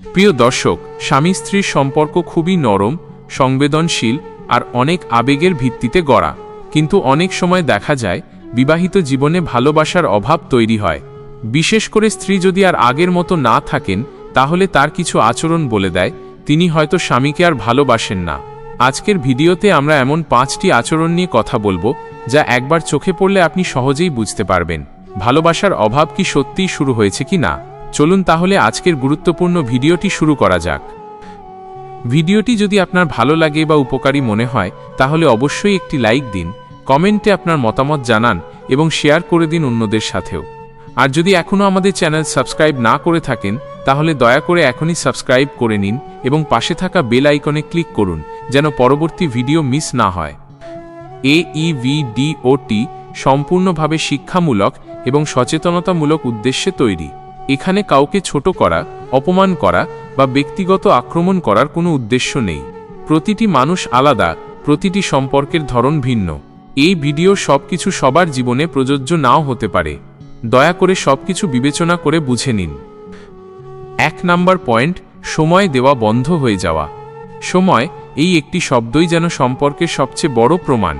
প্রিয় দর্শক, স্বামী স্ত্রীর সম্পর্ক খুবই নরম, সংবেদনশীল আর অনেক আবেগের ভিত্তিতে গড়া। কিন্তু অনেক সময় দেখা যায়, বিবাহিত জীবনে ভালোবাসার অভাব তৈরি হয়। বিশেষ করে স্ত্রী যদি আর আগের মতো না থাকেন, তাহলে তার কিছু আচরণ বলে দেয়, তিনি হয়তো স্বামীকে আর ভালোবাসেন না। আজকের ভিডিওতে আমরা এমন পাঁচটি আচরণ নিয়ে কথা বলব, যা একবার চোখে পড়লে আপনি সহজেই বুঝতে পারবেন। ভালোবাসার অভাব কি সত্যিই শুরু হয়েছে কি না? চলুন তাহলে আজকের গুরুত্বপূর্ণ ভিডিওটি শুরু করা যাক। ভিডিওটি যদি আপনার ভালো লাগে বা উপকারী মনে হয়, তাহলে অবশ্যই একটি লাইক দিন, কমেন্টে আপনার মতামত জানান এবং শেয়ার করে দিন অন্যদের সাথেও। আর যদি এখনও আমাদের চ্যানেল সাবস্ক্রাইব না করে থাকেন, তাহলে দয়া করে এখনই সাবস্ক্রাইব করে নিন এবং পাশে থাকা বেল আইকনে ক্লিক করুন, যেন পরবর্তী ভিডিও মিস না হয়। এইভিডিওটি সম্পূর্ণভাবে শিক্ষামূলক এবং সচেতনতামূলক উদ্দেশ্যে তৈরি। এখানে কাউকে ছোট করা, অপমান করা বা ব্যক্তিগত আক্রমণ করার কোনো উদ্দেশ্য নেই। প্রতিটি মানুষ আলাদা, প্রতিটি সম্পর্কের ধরন ভিন্ন। এই ভিডিও সবকিছু সবার জীবনে প্রযোজ্য নাও হতে পারে। দয়া করে সবকিছু বিবেচনা করে বুঝে নিন। এক নাম্বার পয়েন্ট, সময় দেওয়া বন্ধ হয়ে যাওয়া। সময়, এই একটি শব্দই যেন সম্পর্কের সবচেয়ে বড় প্রমাণ।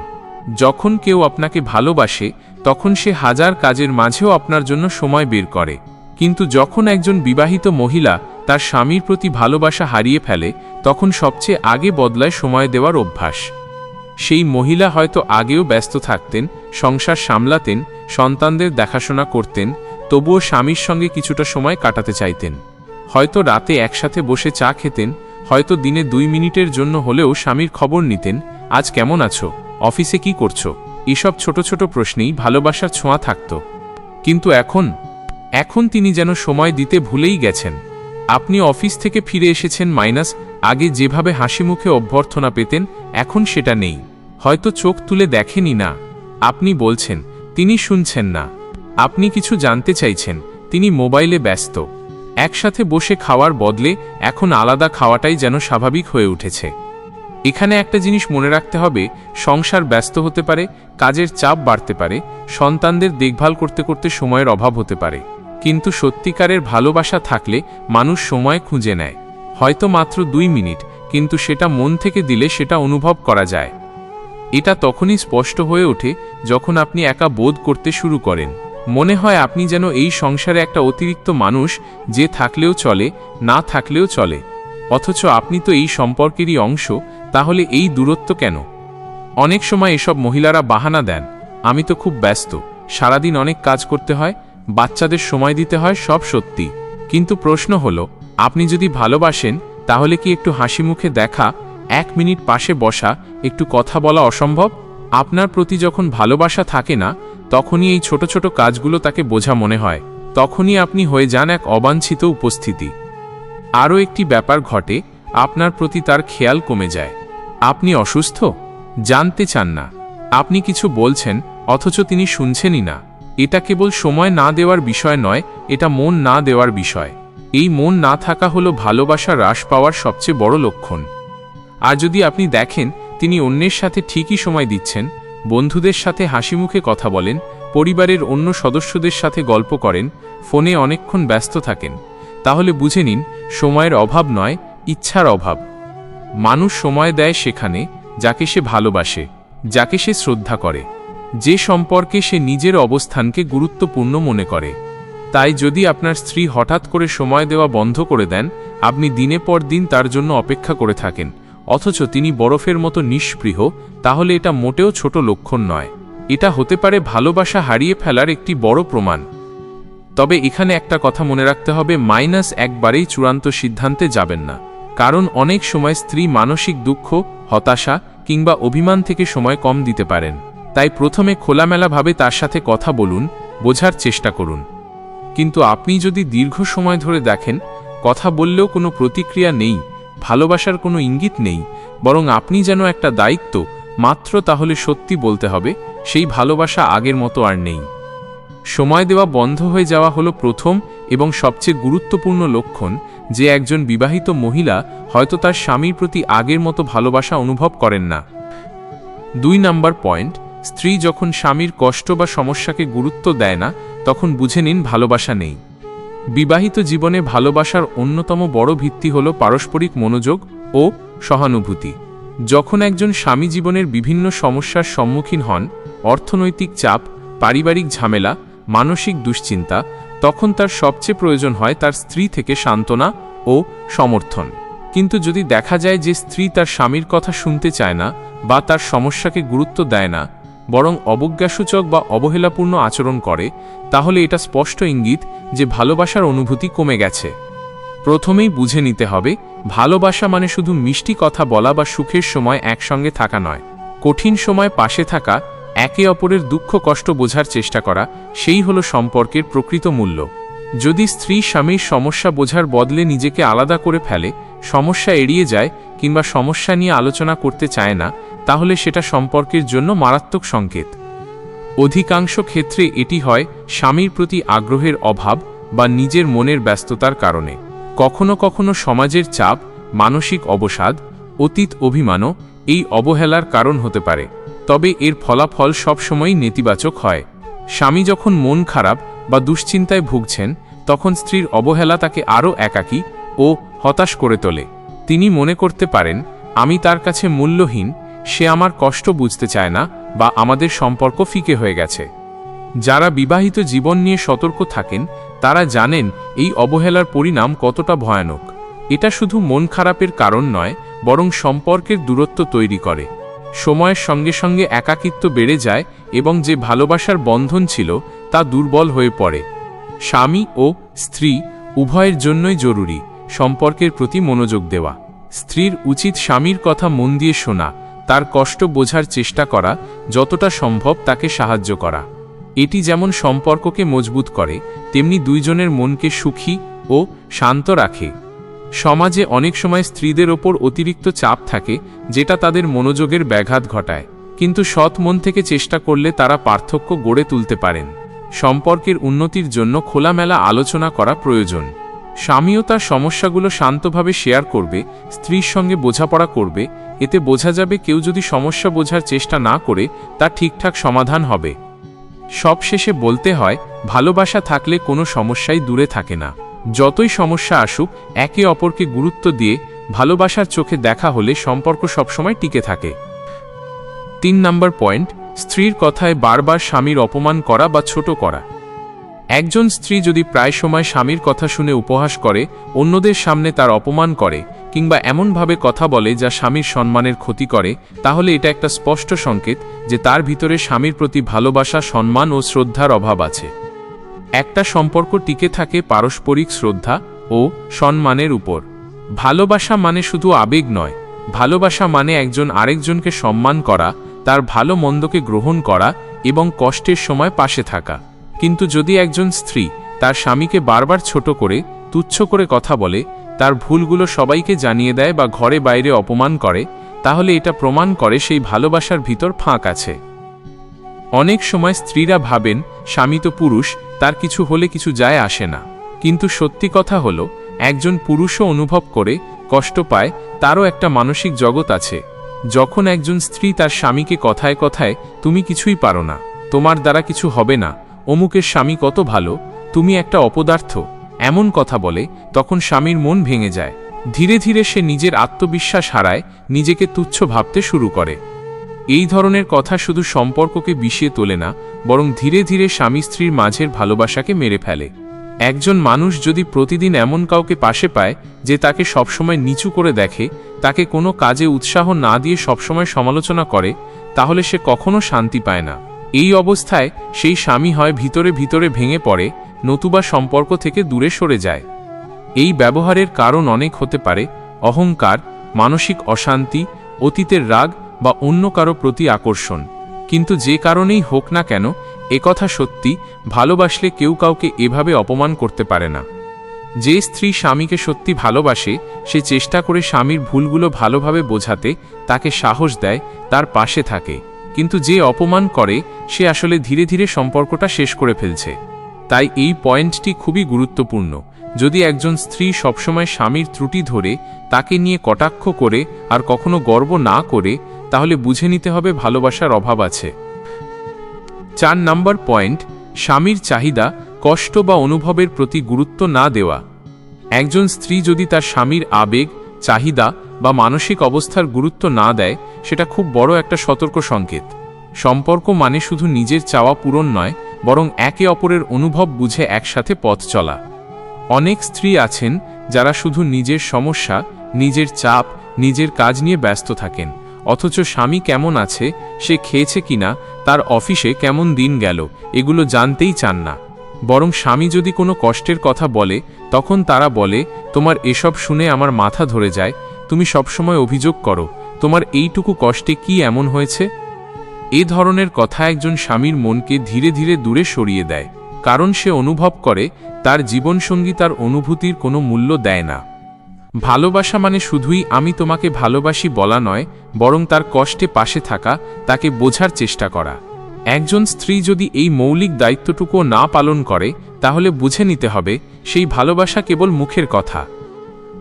যখন কেউ আপনাকে ভালোবাসে, তখন সে হাজার কাজের মাঝেও আপনার জন্য সময় বের করে। কিন্তু যখন একজন বিবাহিত মহিলা তার স্বামীর প্রতি ভালোবাসা হারিয়ে ফেলে, তখন সবচেয়ে আগে বদলায় সময় দেওয়ার অভ্যাস। সেই মহিলা হয়তো আগেও ব্যস্ত থাকতেন, সংসার সামলাতেন, সন্তানদের দেখাশোনা করতেন, তবুও স্বামীর সঙ্গে কিছুটা সময় কাটাতে চাইতেন। হয়তো রাতে একসাথে বসে চা খেতেন, হয়তো দিনে দুই মিনিটের জন্য হলেও স্বামীর খবর নিতেন, আজ কেমন আছো? অফিসে কি করছ? এসব ছোট ছোট প্রশ্নেই ভালোবাসার ছোঁয়া থাকত। কিন্তু এখন এখন তিনি যেন সময় দিতে ভুলেই গেছেন। আপনি অফিস থেকে ফিরে এসেছেন মাইনাস, আগে যেভাবে হাসি মুখে অভ্যর্থনা পেতেন, এখন সেটা নেই। হয়তো চোখ তুলে দেখেনি না। আপনি বলছেন, তিনি শুনছেন না। আপনি কিছু জানতে চাইছেন, তিনি মোবাইলে ব্যস্ত। একসাথে বসে খাওয়ার বদলে এখন আলাদা খাওয়াটাই যেন স্বাভাবিক হয়ে উঠেছে। এখানে একটা জিনিস মনে রাখতে হবে, সংসার ব্যস্ত হতে পারে, কাজের চাপ বাড়তে পারে, সন্তানদের দেখভাল করতে করতে সময়ের অভাব হতে পারে। কিন্তু সত্যিকারের ভালোবাসা থাকলে মানুষ সময় খুঁজে নেয়। হয়তো মাত্র দুই মিনিট, কিন্তু সেটা মন থেকে দিলে সেটা অনুভব করা যায়। এটা তখনই স্পষ্ট হয়ে ওঠে যখন আপনি একা বোধ করতে শুরু করেন। মনে হয় আপনি যেন এই সংসারে একটা অতিরিক্ত মানুষ যে থাকলেও চলে, না থাকলেও চলে। অথচ আপনি তো এই সম্পর্কেরই অংশ, তাহলে এই দূরত্ব কেন? অনেক সময় এসব মহিলারা বাহানা দেন, আমি তো খুব ব্যস্ত, সারাদিন অনেক কাজ করতে হয় বাচ্চাদের সময় দিতে হয় সব সত্যি। কিন্তু প্রশ্ন হলো, আপনি যদি ভালোবাসেন, তাহলে কি একটু হাসি মুখে দেখা, এক মিনিট পাশে বসা, একটু কথা বলা অসম্ভব? আপনার প্রতি যখন ভালোবাসা থাকে না, তখনই এই ছোট ছোট কাজগুলো তাকে বোঝা মনে হয়। তখনই আপনি হয়ে যান এক অবাঞ্ছিত উপস্থিতি। আরও একটি ব্যাপার ঘটে, আপনার প্রতি তার খেয়াল কমে যায়। আপনি অসুস্থ? জানতে চান না। আপনি কিছু বলছেন, অথচ তিনি শুনছেনই না। এটা কেবল সময় না দেওয়ার বিষয় নয়, এটা মন না দেওয়ার বিষয়। এই মন না থাকা হলো ভালোবাসা হ্রাস পাওয়ার সবচেয়ে বড় লক্ষণ। আর যদি আপনি দেখেন, তিনি অন্যের সাথে ঠিকই সময় দিচ্ছেন, বন্ধুদের সাথে হাসি মুখে কথা বলেন, পরিবারের অন্য সদস্যদের সাথে গল্প করেন, ফোনে অনেকক্ষণ ব্যস্ত থাকেন, তাহলে বুঝে নিন, সময়ের অভাব নয়, ইচ্ছার অভাব। মানুষ সময় দেয় সেখানে, যাকে সে ভালোবাসে, যাকে সে শ্রদ্ধা করে। যে সম্পর্কে সে নিজের অবস্থানকে গুরুত্বপূর্ণ মনে করে। তাই যদি আপনার স্ত্রী হঠাৎ করে সময় দেওয়া বন্ধ করে দেন, আপনি দিনে পর দিন তার জন্য অপেক্ষা করে থাকেন, অথচ তিনি বরফের মতো নিষ্পৃহ তাহলে এটা মোটেও ছোট লক্ষণ নয়। এটা হতে পারে ভালোবাসা হারিয়ে ফেলার একটি বড় প্রমাণ। তবে এখানে একটা কথা মনে রাখতে হবে, মাইনাস একবারেই চূড়ান্ত সিদ্ধান্তে যাবেন না। কারণ অনেক সময় স্ত্রী মানসিক দুঃখ, হতাশা কিংবা অভিমান থেকে সময় কম দিতে পারেন। তাই প্রথমে খোলামেলাভাবে তার সাথে কথা বলুন, বোঝার চেষ্টা করুন। কিন্তু আপনি যদি দীর্ঘ সময় ধরে দেখেন, কথা বললেও কোনো প্রতিক্রিয়া নেই, ভালোবাসার কোনো ইঙ্গিত নেই, বরং আপনি যেন একটা দায়িত্ব, মাত্র তাহলে সত্যি বলতে হবে, সেই ভালোবাসা আগের মতো আর নেই। সময় দেওয়া বন্ধ হয়ে যাওয়া হলো প্রথম এবং সবচেয়ে গুরুত্বপূর্ণ লক্ষণ, যে একজন বিবাহিত মহিলা হয়তো তার স্বামীর প্রতি আগের মতো ভালোবাসা অনুভব করেন না। দুই নাম্বার পয়েন্ট স্ত্রী যখন স্বামীর কষ্ট বা সমস্যাকে গুরুত্ব দেয় না, তখন বুঝে নিন ভালোবাসা নেই। বিবাহিত জীবনে ভালোবাসার অন্যতম বড় ভিত্তি হল পারস্পরিক মনোযোগ ও সহানুভূতি। যখন একজন স্বামী জীবনের বিভিন্ন সমস্যার সম্মুখীন হন, অর্থনৈতিক চাপ, পারিবারিক ঝামেলা, মানসিক দুশ্চিন্তা, তখন তার সবচেয়ে প্রয়োজন হয় তার স্ত্রী থেকে সান্ত্বনা ও সমর্থন। কিন্তু যদি দেখা যায় যে স্ত্রী তার স্বামীর কথা শুনতে চায় না বা তার সমস্যাকে গুরুত্ব দেয় না বরং অবজ্ঞাসূচক বা অবহেলাপূর্ণ আচরণ করে, তাহলে এটা স্পষ্ট ইঙ্গিত যে ভালোবাসার অনুভূতি কমে গেছে। প্রথমেই বুঝে নিতে হবে, ভালোবাসা মানে শুধু মিষ্টি কথা বলা বা সুখের সময় একসঙ্গে থাকা নয়। কঠিন সময় পাশে থাকা, একে অপরের দুঃখ কষ্ট বোঝার চেষ্টা করা, সেই হলো সম্পর্কের প্রকৃত মূল্য। যদি স্ত্রী স্বামীর সমস্যা বোঝার বদলে নিজেকে আলাদা করে ফেলে, সমস্যা এড়িয়ে যায় কিংবা সমস্যা নিয়ে আলোচনা করতে চায় না তাহলে সেটা সম্পর্কের জন্য মারাত্মক সংকেত। অধিকাংশ ক্ষেত্রে এটি হয় স্বামীর প্রতি আগ্রহের অভাব বা নিজের মনের ব্যস্ততার কারণে। কখনো কখনো সমাজের চাপ, মানসিক অবসাদ, অতীত অভিমানও এই অবহেলার কারণ হতে পারে। তবে এর ফলাফল সবসময়ই নেতিবাচক হয়। স্বামী যখন মন খারাপ বা দুশ্চিন্তায় ভুগছেন, তখন স্ত্রীর অবহেলা তাকে আরও একাকী ও হতাশ করে তোলে। তিনি মনে করতে পারেন, আমি তার কাছে মূল্যহীন সে আমার কষ্ট বুঝতে চায় না বা আমাদের সম্পর্ক ফিকে হয়ে গেছে। যারা বিবাহিত জীবন নিয়ে সতর্ক থাকেন, তারা জানেন এই অবহেলার পরিণাম কতটা ভয়ানক। এটা শুধু মন খারাপের কারণ নয়, বরং সম্পর্কের দূরত্ব তৈরি করে। সময়ের সঙ্গে সঙ্গে একাকিত্ব বেড়ে যায় এবং যে ভালোবাসার বন্ধন ছিল, তা দুর্বল হয়ে পড়ে। স্বামী ও স্ত্রী উভয়ের জন্যই জরুরি সম্পর্কের প্রতি মনোযোগ দেওয়া। স্ত্রীর উচিত স্বামীর কথা মন দিয়ে শোনা তার কষ্ট বোঝার চেষ্টা করা যতটা সম্ভব তাকে সাহায্য করা। এটি যেমন সম্পর্ককে মজবুত করে, তেমনি দুইজনের মনকে সুখী ও শান্ত রাখে। সমাজে অনেক সময় স্ত্রীদের ওপর অতিরিক্ত চাপ থাকে, যেটা তাদের মনোযোগের ব্যাঘাত ঘটায়। কিন্তু সৎ মন থেকে চেষ্টা করলে তারা পার্থক্য গড়ে তুলতে পারেন। সম্পর্কের উন্নতির জন্য খোলামেলা আলোচনা করা প্রয়োজন। স্বামীও তার সমস্যাগুলো শান্তভাবে শেয়ার করবে, স্ত্রীর সঙ্গে বোঝাপড়া করবে এতে বোঝা যাবে কেউ যদি সমস্যা বোঝার চেষ্টা না করে, তা ঠিকঠাক সমাধান হবে। সবশেষে বলতে হয়, ভালোবাসা থাকলে কোনো সমস্যাই দূরে থাকে না। যতই সমস্যা আসুক, একে অপরকে গুরুত্ব দিয়ে ভালোবাসার চোখে দেখা হলে সম্পর্ক সবসময় টিকে থাকে। তিন নম্বর পয়েন্ট, স্ত্রীর কথায় বারবার স্বামীর অপমান করা বা ছোট করা। একজন স্ত্রী যদি প্রায় সময় স্বামীর কথা শুনে উপহাস করে, অন্যদের সামনে তার অপমান করে, কিংবা এমনভাবে কথা বলে যা স্বামীর সম্মানের ক্ষতি করে, তাহলে এটা একটা স্পষ্ট সংকেত যে তার ভিতরে স্বামীর প্রতি ভালোবাসা, সম্মান ও শ্রদ্ধার অভাব আছে। একটা সম্পর্ক টিকে থাকে পারস্পরিক শ্রদ্ধা ও সম্মানের উপর। ভালোবাসা মানে শুধু আবেগ নয়। ভালোবাসা মানে একজন আরেকজনকে সম্মান করা, তার ভালো মন্দকে গ্রহণ করা এবং কষ্টের সময় পাশে থাকা। কিন্তু যদি একজন স্ত্রী তার স্বামীকে বারবার ছোট করে, তুচ্ছ করে কথা বলে, তার ভুলগুলো সবাইকে জানিয়ে দেয় বা ঘরে বাইরে অপমান করে, তাহলে এটা প্রমাণ করে সেই ভালোবাসার ভিতর ফাঁক আছে। অনেক সময় স্ত্রীরা ভাবেন, স্বামী তো পুরুষ, তার কিছু হলে কিছু যায় আসে না। কিন্তু সত্যি কথা হলো, একজন পুরুষও অনুভব করে, কষ্ট পায়, তারও একটা মানসিক জগৎ আছে। যখন একজন স্ত্রী তার স্বামীকে কথায় কথায়, তুমি কিছুই পারো না, তোমার দ্বারা কিছু হবে না অমুকের স্বামী কত ভালো, তুমি একটা অপদার্থ। এমন কথা বলে, তখন স্বামীর মন ভেঙে যায়। ধীরে ধীরে সে নিজের আত্মবিশ্বাস হারায়, নিজেকে তুচ্ছ ভাবতে শুরু করে। এই ধরনের কথা শুধু সম্পর্ককে বিষিয়ে তোলে না, বরং ধীরে ধীরে স্বামী স্ত্রীর মাঝের ভালোবাসাকে মেরে ফেলে। একজন মানুষ যদি প্রতিদিন এমন কাউকে পাশে পায়, যে তাকে সবসময় নিচু করে দেখে, তাকে কোনো কাজে উৎসাহ না দিয়ে সবসময় সমালোচনা করে, তাহলে সে কখনো শান্তি পায় না। এই অবস্থায় সেই স্বামী হয় ভিতরে ভিতরে ভেঙে পড়ে, নতুবা সম্পর্ক থেকে দূরে সরে যায়। এই ব্যবহারের কারণ অনেক হতে পারে, অহংকার, মানসিক অশান্তি, অতীতের রাগ বা অন্য কারও প্রতি আকর্ষণ। কিন্তু যে কারণেই হোক না কেন একথা সত্যি, ভালোবাসলে কেউ কাউকে এভাবে অপমান করতে পারে না। যে স্ত্রী স্বামীকে সত্যি ভালোবাসে, সে চেষ্টা করে স্বামীর ভুলগুলো ভালোভাবে বোঝাতে, তাকে সাহস দেয়, তার পাশে থাকে। কিন্তু যে অপমান করে, সে আসলে ধীরে ধীরে সম্পর্কটা শেষ করে ফেলছে। তাই এই পয়েন্টটি খুবই গুরুত্বপূর্ণ। যদি একজন স্ত্রী সবসময় স্বামীর ত্রুটি ধরে, তাকে নিয়ে কটাক্ষ করে আর কখনো গর্ব না করে, তাহলে বুঝে নিতে হবে ভালোবাসার অভাব আছে। চার নাম্বার পয়েন্ট, স্বামীর চাহিদা, কষ্ট বা অনুভবের প্রতি গুরুত্ব না দেওয়া। একজন স্ত্রী যদি তার স্বামীর আবেগ, চাহিদা বা মানসিক অবস্থার গুরুত্ব না দেয় সেটা খুব বড় একটা সতর্ক সংকেত। সম্পর্ক মানে শুধু নিজের চাওয়া পূরণ নয়, বরং একে অপরের অনুভব বুঝে একসাথে পথ চলা। অনেক স্ত্রী আছেন যারা শুধু নিজের সমস্যা, নিজের চাপ, নিজের কাজ নিয়ে ব্যস্ত থাকেন, অথচ স্বামী কেমন আছে, সে খেয়েছে কিনা, তার অফিসে কেমন দিন গেল, এগুলো জানতেই চান না। বরং স্বামী যদি কোনো কষ্টের কথা বলে, তখন তারা বলে, তোমার এসব শুনে আমার মাথা ধরে যায়, তুমি সবসময় অভিযোগ করো তোমার এইটুকু কষ্টে কি এমন হয়েছে? এ ধরনের কথা একজন স্বামীর মনকে ধীরে ধীরে দূরে সরিয়ে দেয়, কারণ সে অনুভব করে তার জীবনসঙ্গী তার অনুভূতির কোনো মূল্য দেয় না। ভালোবাসা মানে শুধুই আমি তোমাকে ভালোবাসি বলা নয়, বরং তার কষ্টে পাশে থাকা, তাকে বোঝার চেষ্টা করা। একজন স্ত্রী যদি এই মৌলিক দায়িত্বটুকুও না পালন করে, তাহলে বুঝে নিতে হবে, সেই ভালোবাসা কেবল মুখের কথা।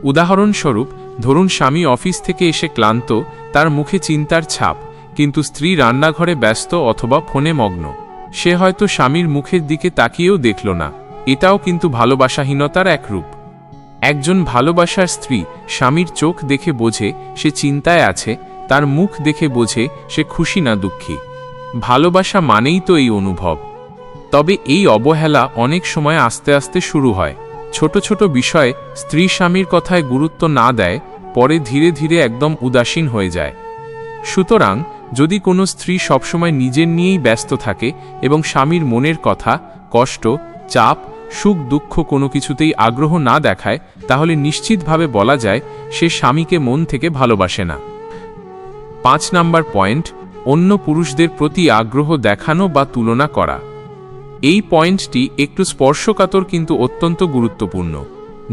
উদাহরণস্বরূপ ধরুন স্বামী অফিস থেকে এসে ক্লান্ত, তার মুখে চিন্তার ছাপ, কিন্তু স্ত্রী রান্নাঘরে ব্যস্ত অথবা ফোনে মগ্ন। সে হয়তো স্বামীর মুখের দিকে তাকিয়েও দেখল না। এটাও কিন্তু ভালোবাসাহীনতার এক রূপ। একজন ভালোবাসার স্ত্রী স্বামীর চোখ দেখে বোঝে সে চিন্তায় আছে, তার মুখ দেখে বোঝে সে খুশি না দুঃখী। ভালোবাসা মানেই তো এই অনুভব। তবে এই অবহেলা অনেক সময় আস্তে আস্তে শুরু হয়। ছোট ছোট বিষয়ে স্ত্রী স্বামীর কথায় গুরুত্ব না দেয়, পরে ধীরে ধীরে একদম উদাসীন হয়ে যায়। সুতরাং, যদি কোনো স্ত্রী সবসময় নিজের নিয়েই ব্যস্ত থাকে এবং স্বামীর মনের কথা, কষ্ট, চাপ, সুখ, দুঃখ কোনো কিছুতেই আগ্রহ না দেখায়, তাহলে নিশ্চিতভাবে বলা যায় সে স্বামীকে মন থেকে ভালোবাসে না। পাঁচ নাম্বার পয়েন্ট, অন্য পুরুষদের প্রতি আগ্রহ দেখানো বা তুলনা করা। এই পয়েন্টটি একটু স্পর্শকাতর কিন্তু অত্যন্ত গুরুত্বপূর্ণ।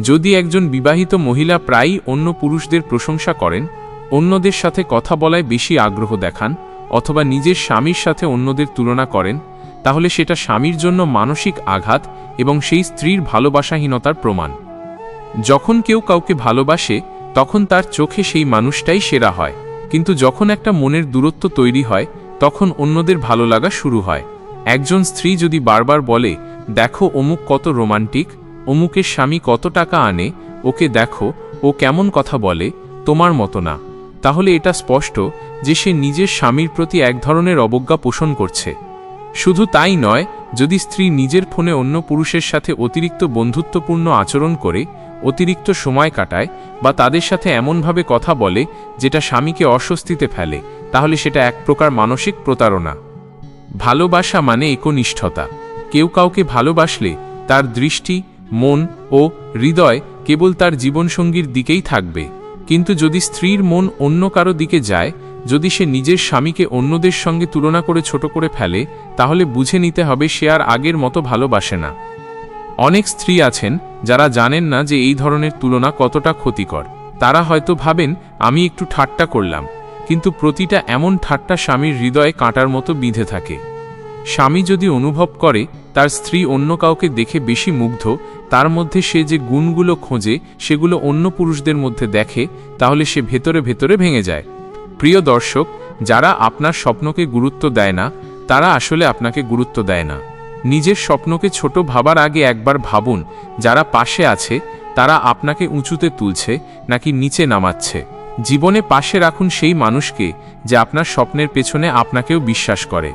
যদি একজন বিবাহিত মহিলা প্রায়ই অন্য পুরুষদের প্রশংসা করেন, অন্যদের সাথে কথা বলায় বেশি আগ্রহ দেখান, অথবা নিজের স্বামীর সাথে অন্যদের তুলনা করেন, তাহলে সেটা স্বামীর জন্য মানসিক আঘাত এবং সেই স্ত্রীর ভালোবাসাহীনতার প্রমাণ। যখন কেউ কাউকে ভালোবাসে, তখন তার চোখে সেই মানুষটাই সেরা হয়। কিন্তু যখন একটা মনের দূরত্ব তৈরি হয়, তখন অন্যদের ভালো লাগা শুরু হয়। একজন স্ত্রী যদি বারবার বলে, দেখো অমুক কত রোমান্টিক, অমুকের স্বামী কত টাকা আনে, ওকে দেখো, ও কেমন কথা বলে, তোমার মতো না। তাহলে এটা স্পষ্ট যে সে নিজের স্বামীর প্রতি এক ধরনের অবজ্ঞা পোষণ করছে। শুধু তাই নয়, যদি স্ত্রী নিজের ফোনে অন্য পুরুষের সাথে অতিরিক্ত বন্ধুত্বপূর্ণ আচরণ করে, অতিরিক্ত সময় কাটায় বা তাদের সাথে এমনভাবে কথা বলে, যেটা স্বামীকে অস্বস্তিতে ফেলে, তাহলে সেটা এক প্রকার মানসিক প্রতারণা। ভালোবাসা মানে একনিষ্ঠতা। কেউ কাউকে ভালোবাসলে তার দৃষ্টি, মন ও হৃদয় কেবল তার জীবনসঙ্গীর দিকেই থাকবে। কিন্তু যদি স্ত্রীর মন অন্য কারও দিকে যায়, যদি সে নিজের স্বামীকে অন্যদের সঙ্গে তুলনা করে ছোট করে ফেলে, তাহলে বুঝে নিতে হবে সে আর আগের মতো ভালোবাসে না। অনেক স্ত্রী আছেন যারা জানেন না যে এই ধরনের তুলনা কতটা ক্ষতিকর। তারা হয়তো ভাবেন, আমি একটু ঠাট্টা করলাম। কিন্তু প্রতিটা এমন ঠাট্টা স্বামীর হৃদয়ে কাঁটার মতো বিঁধে থাকে। স্বামী যদি অনুভব করে, তার স্ত্রী অন্য কাউকে দেখে বেশি মুগ্ধ, তার মধ্যে সে যে গুণগুলো খোঁজে, সেগুলো অন্য পুরুষদের মধ্যে দেখে, তাহলে সে ভেতরে ভেতরে ভেঙে যায়। প্রিয় দর্শক, যারা আপনার স্বপ্নকে গুরুত্ব দেয় না, তারা আসলে আপনাকে গুরুত্ব দেয় না। নিজের স্বপ্নকে ছোট ভাবার আগে একবার ভাবুন, যারা পাশে আছে, তারা আপনাকে উঁচুতে তুলছে, নাকি নিচে নামাচ্ছে। জীবনে পাশে রাখুন সেই মানুষকে যে আপনার স্বপ্নের পেছনে আপনাকেও বিশ্বাস করে।